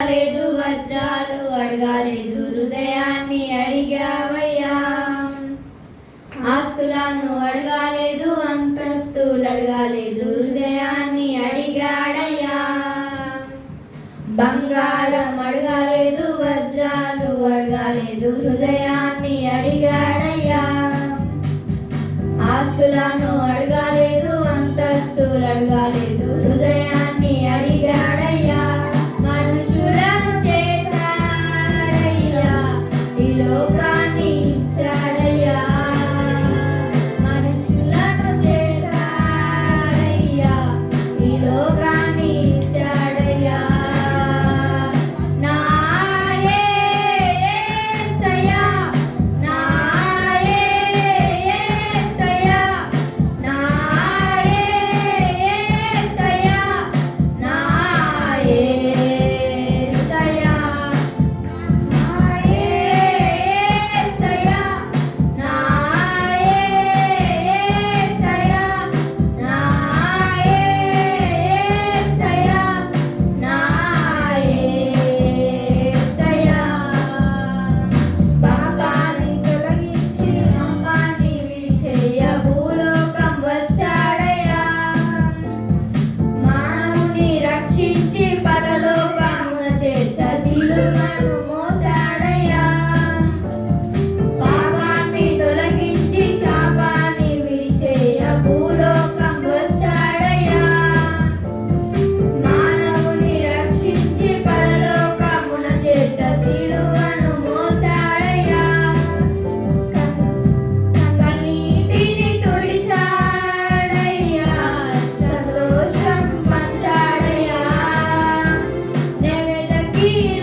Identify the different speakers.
Speaker 1: లేదు వజ్రాలు అడగాలేదు హృదయాన్ని అడిగావయ్యా. ఆస్తులను అడగాలేదు అంతస్తులు అడగాలేదు హృదయాన్ని అడిగాడయ్యా. బంగారం అడగాలేదు వజ్రాలు అడగాలేదు హృదయాన్ని అడిగాడయ్యా. ఆస్తులను అడగాలేదు అంతస్తులు అడగాలేదు see